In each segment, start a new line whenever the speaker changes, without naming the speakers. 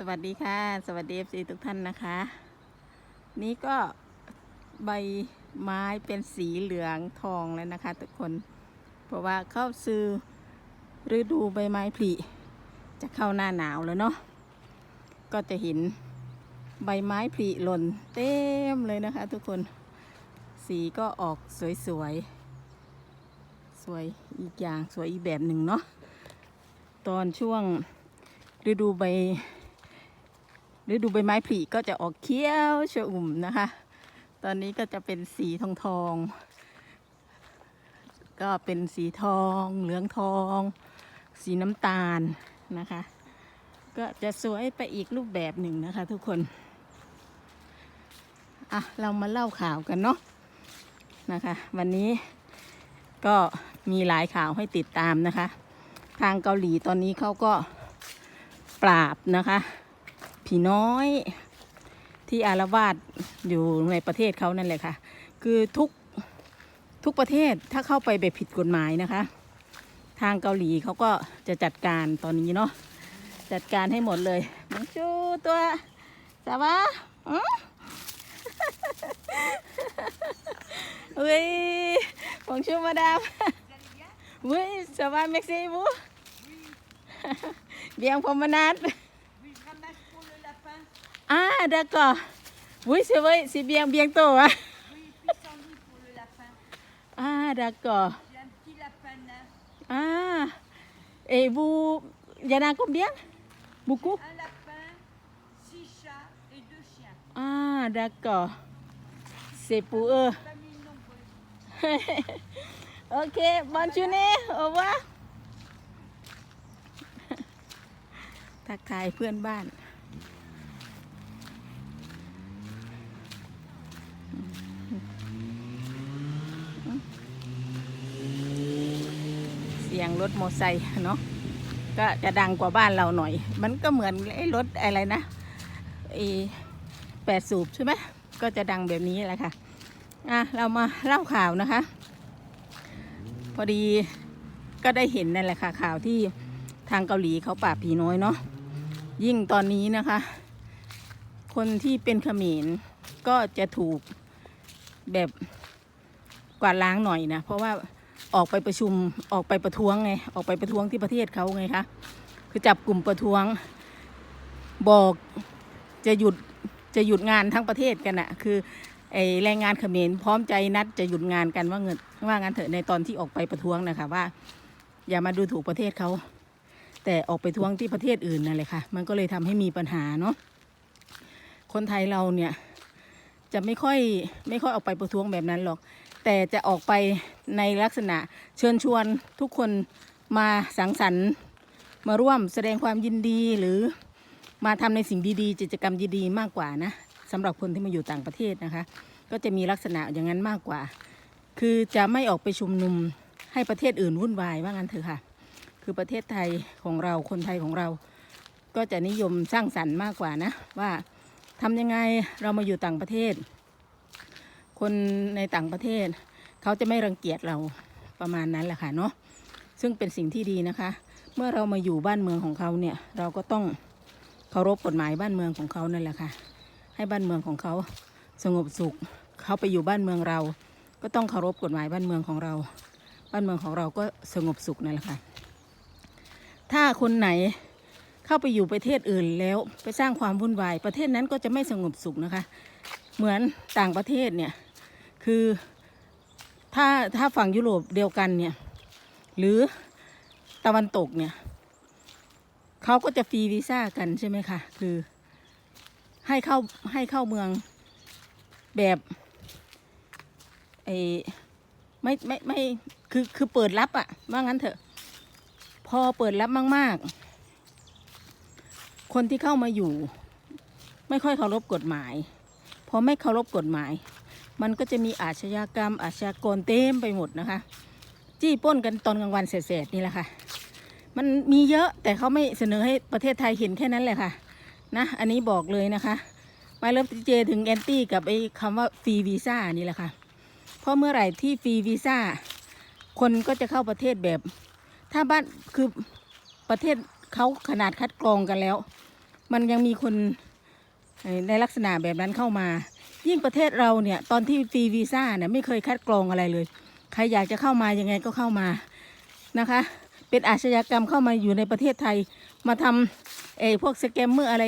สวัสดีค่ะ สวัสดีเอฟซีทุกท่านนะคะ นี่ก็ใบไม้เป็นสีเหลืองทองแล้วนะคะ ทุกคน เพราะว่าเข้าซื้อฤดูใบไม้ผลิจะเข้าหน้าหนาวแล้วเนาะก็จะเห็นใบไม้ผลิหล่นเต็มเลยนะคะ ทุกคนสีก็ออกสวยๆสวยอีกอย่างสวยอีกแบบหนึ่งเนาะตอนช่วงฤดูใบ ฤดูใบไม้ผลิก็จะออกเขียวชอุ่มนะคะ ตอนนี้ก็จะเป็นสีทองทอง ก็เป็นสีทอง เหลืองทอง สีน้ำตาลนะคะ ก็จะสวยไปอีกรูปแบบหนึ่งนะคะ ทุกคน อะ เรามาเล่าข่าวกันเนาะนะคะ วันนี้ก็มีหลายข่าวให้ติดตามนะคะ ทางเกาหลีตอนนี้เขาก็ปราบนะคะ ผีน้อย ที่อารวาสอยู่ในประเทศเขานั่นแหละค่ะ คือทุกทุกประเทศถ้าเข้าไปแบบผิดกฎหมายนะคะ ทางเกาหลีเขาก็จะจัดการตอนนี้เนาะจัดการให้หมดเลยมังชูตัวสาวะอืมเฮ้ยมังชูมาดามเฮ้ยสาวะเม็กซี่บูเบียงพมนัด Ah, d'accord. Oui, c'est vrai, c'est bien bientôt. Hein?
Oui, pissenlit pour le lapin.
Ah, d'accord.
J'ai un petit lapin nain.
Ah, et vous, il y en a combien Beaucoup
Un lapin, six chats et deux chiens.
Ah, d'accord. C'est pour eux.
Famille nombreuse.
ok, bonne journée. Au revoir. ทักทายเพื่อนบ้าน รถมอไซค์เนาะก็จะดังกว่าบ้านเราหน่อย มันก็เหมือนไอ้รถอะไรนะไอ้แปดสูบใช่ไหมก็จะดังแบบนี้แหละค่ะอะเรามาเล่าข่าวนะคะ พอดีก็ได้เห็นนั่นแหละค่ะ ข่าวที่ทางเกาหลีเขาปราบผีน้อยเนาะยิ่งตอนนี้นะคะ คนที่เป็นขมรก็จะถูกแบบกวาดล้างหน่อยนะ เพราะว่า ออกไปประชุมออกไปประท้วงไงออกไปประท้วงที่ประเทศเขาไงคะคือจับกลุ่มประท้วง บอกจะหยุดจะหยุดงานทั้งประเทศกันอะคือไอแรงงานเขมรพร้อมใจนัดจะหยุดงานกันว่าเงินว่างั้นเถอะในตอนที่ออกไปประท้วงนะคะว่า อย่ามาดูถูกประเทศเขาแต่ออกไปท้วงที่ประเทศอื่นนั่นแหละค่ะมันก็เลยทำให้มีปัญหาเนาะคนไทยเราเนี่ยจะไม่ค่อยไม่ค่อยออกไปประท้วงแบบนั้นหรอก แต่จะออกไปในลักษณะเชิญชวนทุกคนมาสังสรรค์ มาร่วมแสดงความยินดีหรือมาทำในสิ่งดีๆกิจกรรมดีๆมากกว่านะสำหรับคนที่มาอยู่ต่างประเทศนะคะ ก็จะมีลักษณะอย่างนั้นมากกว่า คือจะไม่ออกไปชุมนุมให้ประเทศอื่นวุ่นวายว่างั้นเถอะค่ะ คือประเทศไทยของเราคนไทยของเรา ก็จะนิยมสร้างสรรค์มากกว่านะว่าทำยังไงเรามาอยู่ต่างประเทศ คนในต่างประเทศ เขาจะไม่รังเกียจเราประมาณนั้นแหละค่ะเนาะซึ่งเป็นสิ่งที่ดีนะคะ เมื่อเรามาอยู่บ้านเมืองของเขาเนี่ย เราก็ต้องเคารพกฎหมายบ้านเมืองของเขานั่นแหละค่ะ ให้บ้านเมืองของเขาสงบสุข เขาไปอยู่บ้านเมืองเรา ก็ต้องเคารพกฎหมายบ้านเมืองของเรา บ้านเมืองของเราก็สงบสุขนั่นแหละค่ะ ถ้าคนไหนเข้าไปอยู่ประเทศอื่นแล้วไปสร้างความวุ่นวาย ประเทศนั้นก็จะไม่สงบสุขนะคะ เหมือนต่างประเทศเนี่ย คือถ้าถ้าฝั่งยุโรปเดียวกันเนี่ย หรือตะวันตกเนี่ยเขาก็จะฟรีวีซ่ากันใช่ไหมคะคือให้เข้าให้เข้าเมืองแบบไอไม่ไม่ไม่คือคือเปิดรับอะว่างั้นเถอะ พอเปิดรับมาก ๆ คนที่เข้ามาอยู่ ไม่ค่อยเคารพกฎหมาย พอไม่เคารพกฎหมาย มันก็จะมีอาชญากรรม อาชญากรเต็มไปหมดนะคะ จี้ป้นกันตอนกลางวันเสร็จๆนี่แหละค่ะ มันมีเยอะแต่เขาไม่เสนอให้ประเทศไทยเห็นแค่นั้นแหละค่ะนะอันนี้บอกเลยนะคะมาเริ่มเจถึงแอนตี้กับไอ้คำว่าฟรีวีซ่านี่แหละค่ะเพราะเมื่อไหร่ที่ฟรีวีซ่าคนก็จะเข้าประเทศแบบ ถ้าบ้านคือประเทศเขาขนาดคัดกรองกันแล้ว มันยังมีคน ในลักษณะแบบนั้นเข้ามา ยิ่งประเทศเราเนี่ยตอนที่ฟรีวีซ่าเนี่ยไม่เคยคัดกรองอะไรเลย ใครอยากจะเข้ามายังไงก็เข้ามานะคะ เป็นอาชญากรรมเข้ามาอยู่ในประเทศไทย มาทำเออพวกสแกมเมอร์อะไร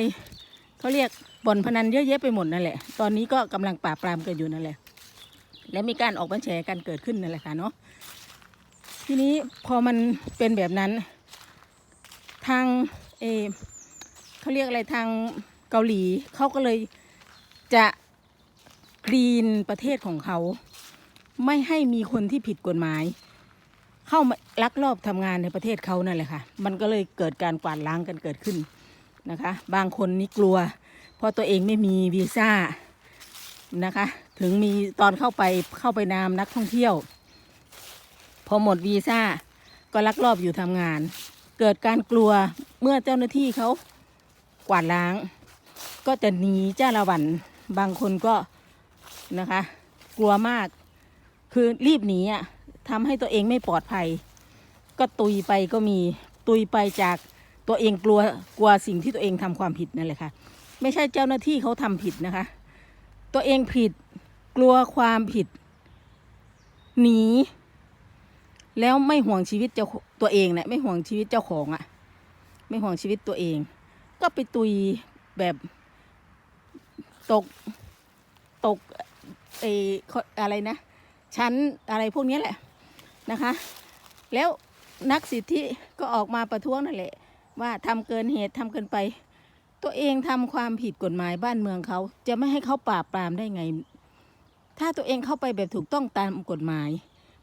เขาเรียกบ่อนพนันเยอะแยะไปหมดนั่นแหละ ตอนนี้ก็กำลังปราบปรามกันอยู่นั่นแหละ และมีการออกบัญแฉกันเกิดขึ้นนั่นแหละค่ะเนาะทีนี้พอมันเป็นแบบนั้น ทางเออเขาเรียกอะไรทาง เกาหลีเขาก็เลยจะกรีนประเทศของเขา ไม่ให้มีคนที่ผิดกฎหมาย เข้ามาลักลอบทำงานในประเทศเขานั่นแหละค่ะ มันก็เลยเกิดการกวาดล้างกันเกิดขึ้นนะคะ บางคนนี่กลัว เพราะตัวเองไม่มีวีซ่านะคะ ถึงมีตอนเข้าไปเข้าไปนามนักท่องเที่ยว พอหมดวีซ่าก็ลักลอบอยู่ทำงาน เกิดการกลัวเมื่อเจ้าหน้าที่เขากวาดล้าง ก็จะหนีจ้าละวัน บางคนก็นะคะ กลัวมาก คือรีบหนีอะทำให้ตัวเองไม่ปลอดภัย ก็ตุยไปก็มีตุยไปจากตัวเองกลัวกลัวสิ่งที่ตัวเองทำความผิดนั่นแหละค่ะ ไม่ใช่เจ้าหน้าที่เขาทำผิดนะคะ ตัวเองผิดกลัวความผิด หนี แล้วไม่ห่วงชีวิตเจ้าตัวเองเนี่ยไม่ห่วงชีวิตเจ้าของอะ่ะ ไม่ห่วงชีวิตตัวเอง ก็ไปตุยแบบ ตกตกเออะไรนะ ชั้นอะไรพวกนี้แหละนะคะ แล้วนักสิทธิก็ออกมาประท้วงนั่นแหละ ว่าทำเกินเหตุทำเกินไป ตัวเองทำความผิดกฎหมายบ้านเมืองเขา จะไม่ให้เขาปราบปรามได้ไง ถ้าตัวเองเข้าไปแบบถูกต้องตามกฎหมาย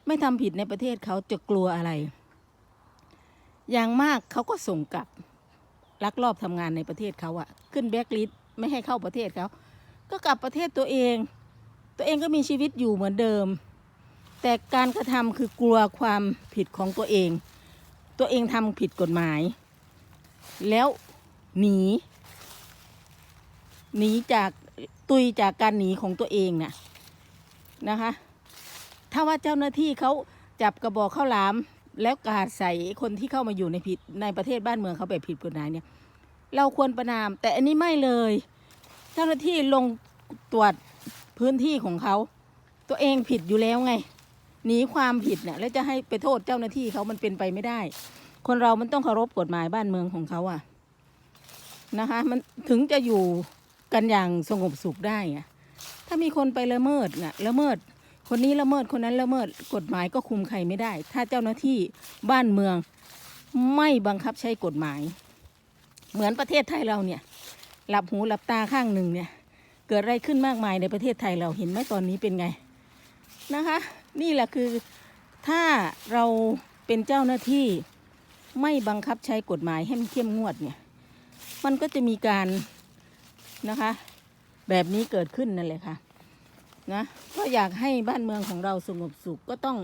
ไม่ทำผิดในประเทศเขาจะกลัวอะไร อย่างมากเขาก็ส่งกลับลักลอบทำงานในประเทศเขาอะขึ้นแบ็กลิสต์ไม่ให้เข้าประเทศเขา ก็กลับประเทศตัวเอง ตัวเองก็มีชีวิตอยู่เหมือนเดิม แต่การกระทำคือกลัวความผิดของตัวเอง ตัวเองทำผิดกฎหมาย แล้วหนีหนีจากตุยจากการหนีของตัวเองน่ะนะคะ ถ้าว่าเจ้าหน้าที่เขาจับกระบอกข้าวหลาม แล้วกาดใส่คนที่เข้ามาอยู่ในผิดในประเทศบ้านเมืองเขาแบบผิดกฎหมายเนี่ย เราควรประนาม แต่อันนี้ไม่เลย จ้าหน้าที่ลงตรวจพื้นที่ของเขา ตัวเองผิดอยู่แล้วไง หนีความผิดเนี่ยแล้วจะให้ไปโทษเจ้าหน้าที่เขามันเป็นไปไม่ได้ คนเรามันต้องเคารพกฎหมายบ้านเมืองของเขาอะนะคะ มันถึงจะอยู่กันอย่างสงบสุขได้อะถ้ามีคนไปละเมิดน่ะละเมิด คนนี้ละเมิดคนนั้นละเมิดกฎหมายก็คุมใครไม่ได้ ถ้าเจ้าหน้าที่บ้านเมืองไม่บังคับใช้กฎหมาย เหมือนประเทศไทยเราเนี่ย หลับหูหลับตาข้างหนึ่งเนี่ย เกิดอะไรขึ้นมากมายในประเทศไทยเราเห็นไหมตอนนี้เป็นไงนะคะ นี่แหละคือถ้าเราเป็นเจ้าหน้าที่ไม่บังคับใช้กฎหมายให้มันเข้มงวดเนี่ย มันก็จะมีการนะคะ แบบนี้เกิดขึ้นนั่นแหละค่ะนะก็อยากให้บ้านเมืองของเราสงบสุขก็ต้อง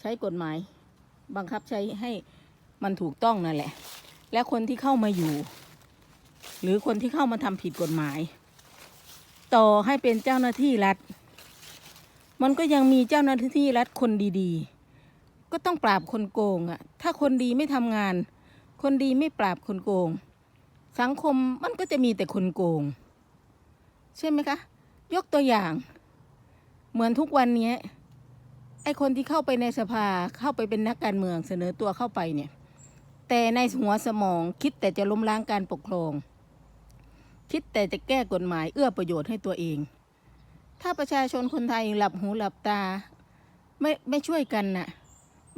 ใช้กฎหมาย บังคับใช้ให้มันถูกต้องนั่นแหละ และคนที่เข้ามาอยู่ หรือคนที่เข้ามาทำผิดกฎหมาย ต่อให้เป็นเจ้าหน้าที่รัฐ มันก็ยังมีเจ้าหน้าที่รัฐคนดีๆ ก็ต้องปราบคนโกงอะ่ะถ้าคนดีไม่ทำงาน คนดีไม่ปราบคนโกง สังคมมันก็จะมีแต่คนโกง ใช่ไหมคะ ยกตัวอย่าง เหมือนทุกวันนี้ไอ้คนที่เข้าไปในสภาเข้าไปเป็นนักการเมืองเสนอตัวเข้าไปเนี่ย แต่ในหัวสมองคิดแต่จะล้มล้างการปกครอง คิดแต่จะแก้กฎหมายเอื้อประโยชน์ให้ตัวเอง ถ้าประชาชนคนไทยหลับหูหลับตา ไม่ไม่ช่วยกันน่ะ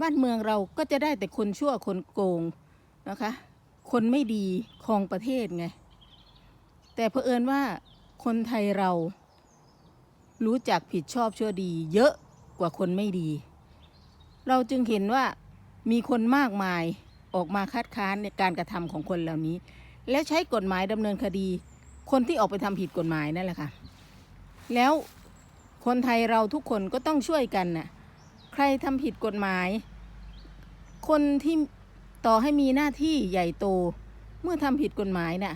บ้านเมืองเราก็จะได้แต่คนชั่วคนโกงนะคะ คนไม่ดีครองประเทศไง แต่เผอิญว่าคนไทยเรา รู้จักผิดชอบชั่วดี เยอะกว่าคนไม่ดี เราจึงเห็นว่ามีคนมากมายออกมาคัดค้านในการกระทำของคนเหล่านี้ และใช้กฎหมายดำเนินคดี คนที่ออกไปทำผิดกฎหมายนั่นแหละค่ะ แล้วคนไทยเราทุกคนก็ต้องช่วยกันน่ะ ใครทำผิดกฎหมาย คนที่ต่อให้มีหน้าที่ใหญ่โต เมื่อทำผิดกฎหมายน่ะ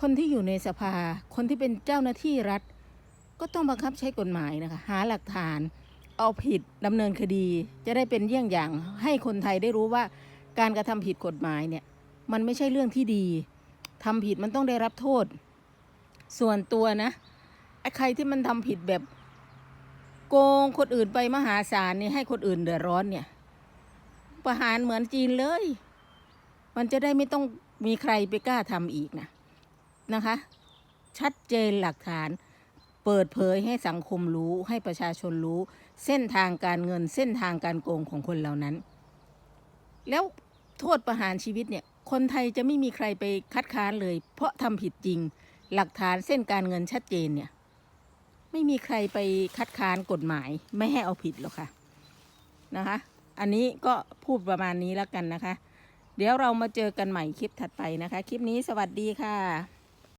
คนที่อยู่ในสภา คนที่เป็นเจ้าหน้าที่รัฐ ก็ต้องบังคับใช้กฎหมายนะคะ หาหลักฐาน เอาผิดดำเนินคดี จะได้เป็นเยี่ยงอย่าง ให้คนไทยได้รู้ว่าการกระทำผิดกฎหมายเนี่ย มันไม่ใช่เรื่องที่ดีทำผิดมันต้องได้รับโทษ ส่วนตัวนะไอ้ใครที่มันทำผิดแบบ โกงคนอื่นไปมหาศาลนี่ให้คนอื่นเดือดร้อนเนี่ย ประหารเหมือนจีนเลย มันจะได้ไม่ต้องมีใครไปกล้าทำอีกนะนะคะ ชัดเจนหลักฐาน เปิดเผยให้สังคมรู้ให้ประชาชนรู้ เส้นทางการเงินเส้นทางการโกงของคนเหล่านั้น แล้วโทษประหารชีวิตเนี่ยคนไทยจะไม่มีใครไปคัดค้านเลย เพราะทำผิดจริง หลักฐานเส้นการเงินชัดเจนเนี่ย ไม่มีใครไปคัดค้านกฎหมายไม่ให้เอาผิดหรอกค่ะนะคะ อันนี้ก็พูดประมาณนี้แล้วกันนะคะ เดี๋ยวเรามาเจอกันใหม่คลิปถัดไปนะคะ คลิปนี้สวัสดีค่ะ